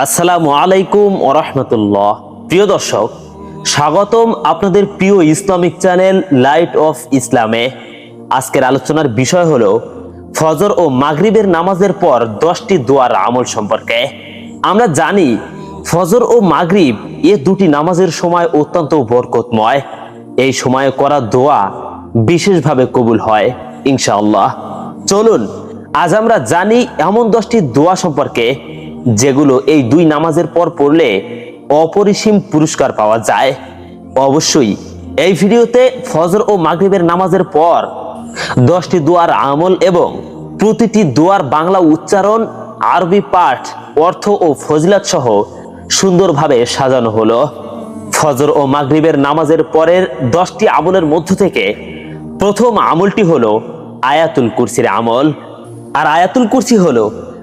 আসসালামু আলাইকুম ওরহমতুল্লাহ প্রিয় দর্শক, স্বাগতম আপনাদের প্রিয় ইসলামিক চ্যানেল লাইট অফ ইসলামে। আজকের আলোচনার বিষয় হলো, ফজর ও মাগরিবের নামাজের পর দশটি দোয়ার আমল সম্পর্কে। আমরা জানি, ফজর ও মাগরিব এ দুটি নামাজের সময় অত্যন্ত বরকতময়। এই সময়ে করা দোয়া বিশেষভাবে কবুল হয়, ইনশাআল্লাহ। চলুন, আজ আমরা জানি এমন দশটি দোয়া সম্পর্কে। যেগুলো এই দুই নামাজের পর পড়লে অপরিসীম পুরস্কার পাওয়া যায়। অবশ্যই, এই ভিডিওতে ফজর ও মাগরিবের নামাজের পর দশটি দোয়ার আমল এবং প্রতিটি দোয়ার বাংলা উচ্চারণ, আরবি পাঠ, অর্থ ও ফজিলাত সহ সুন্দরভাবে সাজানো হলো। ফজর ও মাগরিবের নামাজের পরের দশটি আমলের মধ্য থেকে প্রথম আমলটি হলো আয়াতুল কুরসির আমল। আর আয়াতুল কুরসি হলো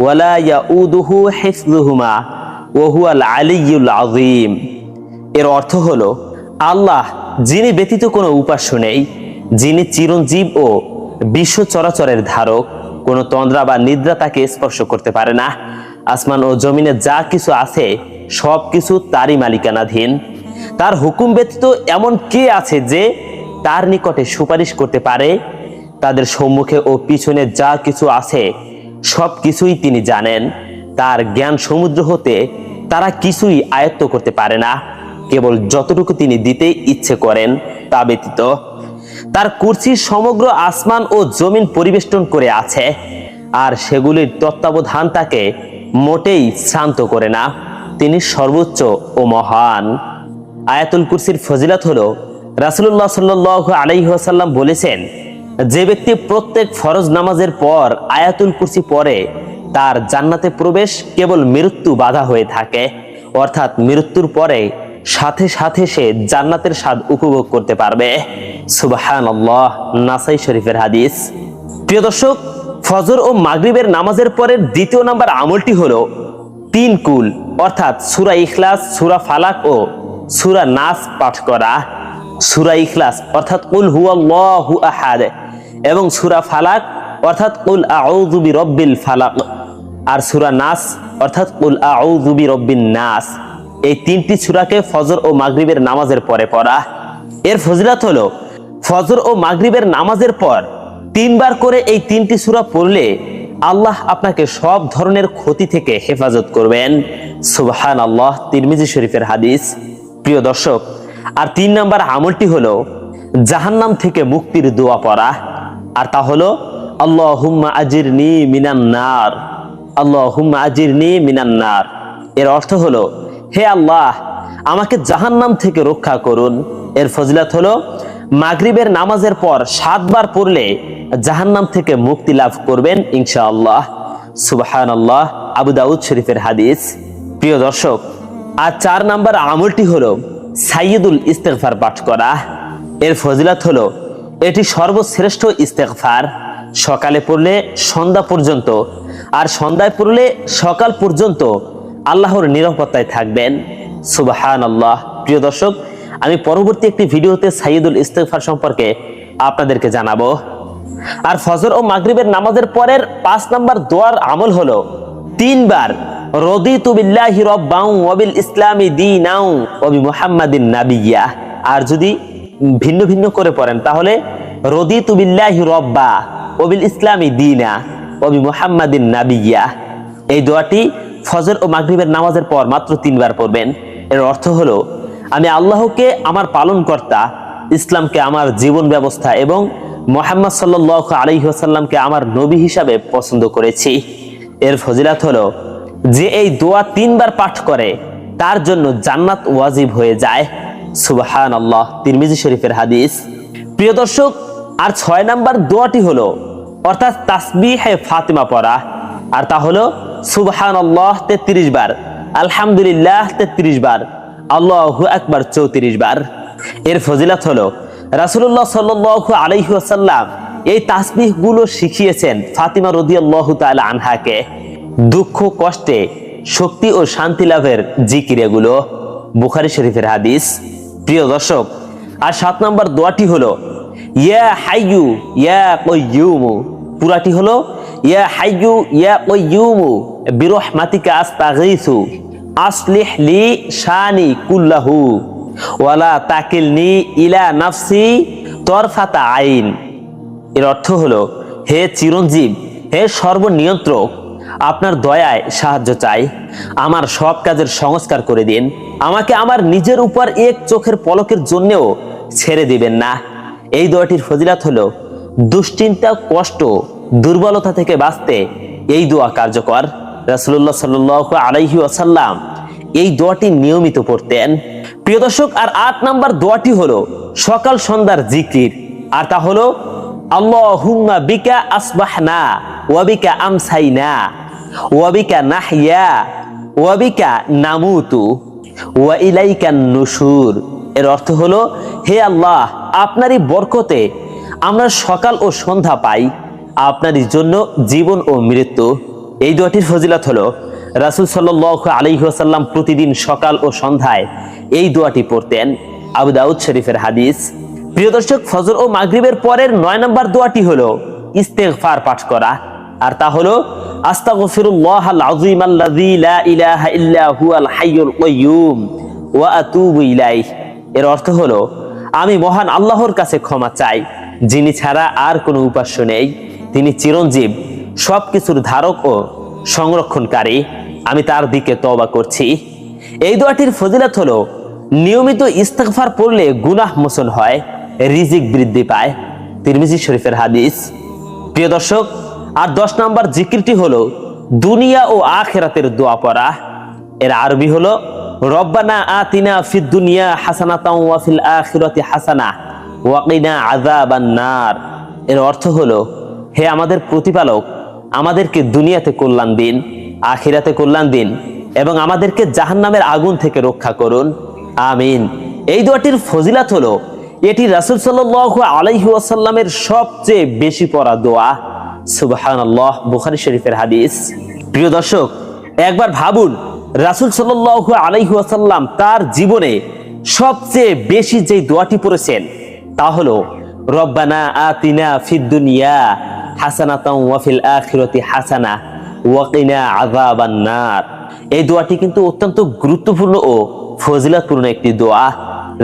ওয়ালা ইয়াউদুহু হিফযুহুমা, ওয়া হুয়াল আলিয়্যুল আযীম। এর অর্থ হলো, আল্লাহ, যিনি ব্যতীত কোনো উপাস্য নেই, যিনি চিরঞ্জীব ও বিশ্ব চরাচরের ধারক, কোনো তন্দ্রা বা নিদ্রা তাকে স্পর্শ করতে পারে না। আসমান ও জমিনে যা কিছু আছে, সব কিছু তারই মালিকানাধীন। তার হুকুম ব্যতীত এমন কে আছে যে তার নিকটে সুপারিশ করতে পারে? তাদের সম্মুখে ও পিছনে যা কিছু আছে সব কিছুই তিনি জানেন। তার জ্ঞান সমুদ্র হতে তারা কিছুই আয়ত্ত করতে পারে না। কেবল যতটুকু তিনি দিতে ইচ্ছে করেন তা ব্যতীত। তার কুর্সি সমগ্র আসমান ও জমিন পরিবেষ্টন করে আছে। আর সেগুলির তত্ত্বাবধান তাকে মোটেই শান্ত করে না। তিনি সর্বোচ্চ ও মহান। আয়াতুল কুরসির ফজিলত হলো রাসুল্লাহ সাল্লাহ আলাইসাল্লাম বলেছেন যে ব্যক্তি প্রত্যেক ফরজ নামাজের পর আয়াতুল কুরসি পরে তার জান্নাতে প্রবেশ কেবল মৃত্যু বাধা হয়ে থাকে। অর্থাৎ মৃত্যুর পরে সাথে সাথে সে জান্নাতের স্বাদ উপভোগ করতে পারবে। আল্লাহ নাসাই শরীফের হাদিস। প্রিয় দর্শক, ফজর ও মাগরিবের নামাজের পরের দ্বিতীয় নাম্বার আমলটি হলো তিন কুল, অর্থাৎ সুরা ইখলাস, সুরা ফালাক ও সুরা নাস পাঠ করা। সুরা ইখলাস, অর্থাৎ কুল হুয়াল্লাহু আহাদ। এবং সুরা ফালাক, অর্থাৎ উল আউজুবি বিরব্বিল ফালাক। আর সুরা নাস, অর্থাৎ উল আউজুবি বিরব্বিন নাস। এই তিনটি সূরাকে ফজর ও মাগরিবের নামাজের পরে পড়া। এর ফজিলত হলো, ফজর ও মাগরিবের নামাজের পর তিনবার করে এই তিনটি সূরা পড়লে আল্লাহ আপনাকে সব ধরনের ক্ষতি থেকে হেফাজত করবেন। সুবহান আল্লাহ তিরমিজি শরীফের হাদিস। প্রিয় দর্শক, আর তিন নাম্বার আমলটি হলো, জাহান্নাম থেকে মুক্তির দোয়া পড়া। আর তা হলো আল্লাহ হুম্মা আজির নি মিনান নার। আল্লাহ হুম্মা আজির নি মিনান নার। এর অর্থ হলো, হে আল্লাহ, আমাকে জাহান্নাম থেকে রক্ষা করুন। এর ফজিলত হলো, মাগরিবের নামাজের পর সাতবার পড়লে জাহান্নাম থেকে মুক্তি লাভ করবেন ইনশাআল্লাহ। সুবাহান আল্লাহ আবু দাউদ শরীফের হাদিস। প্রিয় দর্শক, আর চার নাম্বার আমলটি হলো সাইয়দুল ইস্তেগফার পাঠ করা। এর ফজিলত হলো এটি সর্বশ্রেষ্ঠ ইস্তেগফার। সকালে পড়লে সন্ধ্যা পর্যন্ত আর সন্ধ্যায় পড়লে সকাল পর্যন্ত আল্লাহর নিরাপত্তায় থাকবেন। সুবাহান আল্লাহ প্রিয় দর্শক, আমি পরবর্তী একটি ভিডিওতে সাইয়দুল ইস্তেগফার সম্পর্কে আপনাদেরকে জানাব। আর ফজর ও মাগরিবের নামাজের পরের পাঁচ নাম্বার দোয়ার আমল হলো, তিনবার, রদিতু বিল্লাহি রব্বাউ ওয়া বিল ইসলামি দীনাউ ওয়া বি মুহাম্মাদিন নাবিয়্যা। আর যদি ভিন্ন ভিন্ন করে পড়েন, তাহলে রদিতু বিল্লাহি রব্বা ওয়া বিল ইসলামি দীনা ওয়া বি মুহাম্মাদিন নাবিয়্যা এই দোয়াটি ফজর ও মাগরিবের নামাজের পর মাত্র তিনবার পড়বেন। এর অর্থ হলো, আমি আল্লাহকে, আমার পালনকর্তা, ইসলামকে, আমার জীবন ব্যবস্থা এবং মোহাম্মদ সাল্লাহ আলহিহাসাল্লামকে আমার নবী হিসাবে পছন্দ করেছি। এর ফজিলাত হলো, যে এই দোয়া তিনবার পাঠ করে, তার জন্য জান্নাত ওয়াজিব হয়ে যায়। সুবাহান আল্লাহ তিরমিজি শরীফের হাদিস। প্রিয় দর্শক, আর ছয় নাম্বার দোয়াটি হলো, অর্থাৎ তাসবি হে ফাতিমা পড়া। আর তা হলো সুবহান আল্লাহ তেত্রিশ বার, আলহামদুলিল্লাহ তেত্রিশ বার, আল্লাহ একবার চৌত্রিশ বার। এর ফজিলাত হলো রাসুল্লাহ সাল আলহি আসাল্লাম এই তাসবিহগুলো শিখিয়েছেন ফাতিমা রদি আল্লাহ আনহাকে। দুঃখ, কষ্টে, শক্তি ও শান্তি লাভের জিকির এগুলো। বুখারি শরীফের হাদিস। প্রিয় দর্শক, আর সাত নম্বর দোয়াটি হলো, ইয়া হাইয়ু, ইয়া কয়ুমু পুরাটি হলো, ইয়া হাইয়ু, ইয়া কয়ুমু বিরহমাতিকা আস্তাগীসু, আসলিহ লি শানি কুল্লাহু, ওয়ালা তাকিলনি ইলা নাফসি তরফাতা আইন। এর অর্থ হলো, হে চিরঞ্জীব, হে সর্বনিয়ন্ত্রক আপনার দয়ায় সাহায্য চাই। আমার সব কাজের সংস্কার করে দিন। আমাকে আমার নিজের উপর এক চোখের পলকের জন্যেও ছেড়ে দিবেন না। এই দোয়াটির ফজিলাত হলো, দুশ্চিন্তা, কষ্ট, দুর্বলতা থেকে বাঁচতে এই দোয়া কার্যকর। রাসুল্লাহ সাল আলাইহি আসাল্লাম এই দোয়াটি নিয়মিত পড়তেন। প্রিয় দর্শক, আর আট নাম্বার দোয়াটি হলো সকাল সন্ধ্যার জিকির। আর তা হলো, আল্লাহুম্মা বিকা আসবাহনা ওয়াবিকা আমসাইনা। ওয়াবিকা নাহইয়া ওয়াবিকা নামুতু, ওয়া ইলাইকা নুশুর। এর অর্থ হলো, হে আল্লাহ, আপনারই বরকতে আমরা সকাল ও সন্ধ্যা পাই, আপনারই জন্য জীবন ও মৃত্যু। এই দোয়াটির ফজিলত হলো, রাসুল সাল্লাহ আলহিহাসাল্লাম প্রতিদিন সকাল ও সন্ধ্যায় এই দোয়াটি পড়তেন। আবু দাউদ শরীফের হাদিস। প্রিয় দর্শক, ফজর ও মাগরিবের পরের নয় নম্বর দোয়াটি হলো, ইস্তেগফার পাঠ করা। আর তা হলো আস্তাগফিরুল্লাহ আল আযীম আল্লাযী লা ইলাহা ইল্লা হুয়াল হাইয়ুল কাইয়্যুম ওয়া আতুবু এর অর্থ হলো, আমি মহান আল্লাহর কাছে ক্ষমা চাই, যিনি ছাড়া আর কোনো উপাস্য নেই। তিনি চিরঞ্জীব, সবকিছুর ধারক ও সংরক্ষণকারী। আমি তার দিকে তওবা করছি। এই দোয়াটির ফজিলত হলো, নিয়মিত ইস্তেগফার পড়লে গুনাহ মোচন হয়, রিজিক বৃদ্ধি পায়। তিরমিজি শরীফের হাদিস। প্রিয় দর্শক আর দশ নম্বর জিকিরটি হলো, দুনিয়া ও আখেরাতের দোয়া পড়া। এর আরবি হলো, রব্বানা আতিনা ফিদ দুনিয়া হাসানাতাও ওয়া ফিল আখিরাতি হাসানা ওয়া কিনা আযাবান নার। এর অর্থ হলো, হে আমাদের প্রতিপালক, আমাদেরকে দুনিয়াতে কল্যাণ দিন, আখিরাতে কল্যাণ দিন এবং আমাদেরকে জাহান্নামের আগুন থেকে রক্ষা করুন। আমিন। এই দোয়াটির ফজিলাত হলো, এটি রাসূল সাল্লাল্লাহু আলাইহি ওয়াসাল্লামের সবচেয়ে বেশি পড়া দোয়া। সুবহানাল্লাহ, বুখারী শরীফের হাদিস। প্রিয় দর্শক, একবার ভাবুন, রাসূল সাল্লাল্লাহু আলাইহি ওয়াসাল্লাম তার জীবনে সবচেয়ে বেশি যেই দোয়াটি পড়েছেন, তা হলো, রব্বানা আতিনা ফিদ দুনিয়া হাসানাতাও ওয়া হাসানা ওয়া কিনা এই দোয়াটি কিন্তু অত্যন্ত গুরুত্বপূর্ণ ও ফজিলাতপূর্ণ একটি দোয়া।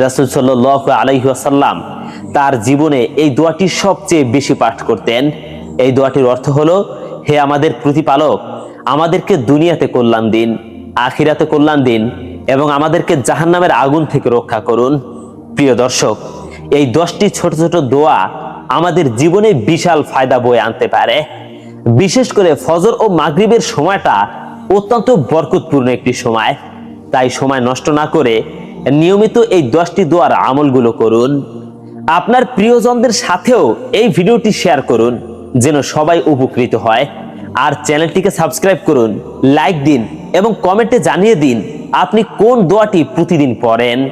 রাসূল সাল্লাল্লাহু আলাইহি ওয়াসাল্লাম তার জীবনে এই দোয়াটি সবচেয়ে বেশি পাঠ করতেন। এই দোয়াটির অর্থ হলো, হে আমাদের প্রতিপালক, আমাদেরকে দুনিয়াতে কল্যাণ দিন, আখিরাতে কল্যাণ দিন, এবং আমাদেরকে জাহান্নামের আগুন থেকে রক্ষা করুন। প্রিয় দর্শক, এই দশটি ছোট ছোট দোয়া আমাদের জীবনে বিশাল ফায়দা বয়ে আনতে পারে। বিশেষ করে ফজর ও মাগরিবের সময়টা অত্যন্ত বরকতপূর্ণ একটি সময়। তাই সময় নষ্ট না করে নিয়মিত এই দশটি দোয়ার আমলগুলো করুন। আপনার প্রিয়জনদের সাথেও এই ভিডিওটি শেয়ার করুন। যেন সবাই উপকৃত হয়। আর চ্যানেলটিকে সাবস্ক্রাইব করুন, লাইক দিন এবং কমেন্টে জানিয়ে দিন আপনি কোন দোয়াটি প্রতিদিন পড়েন।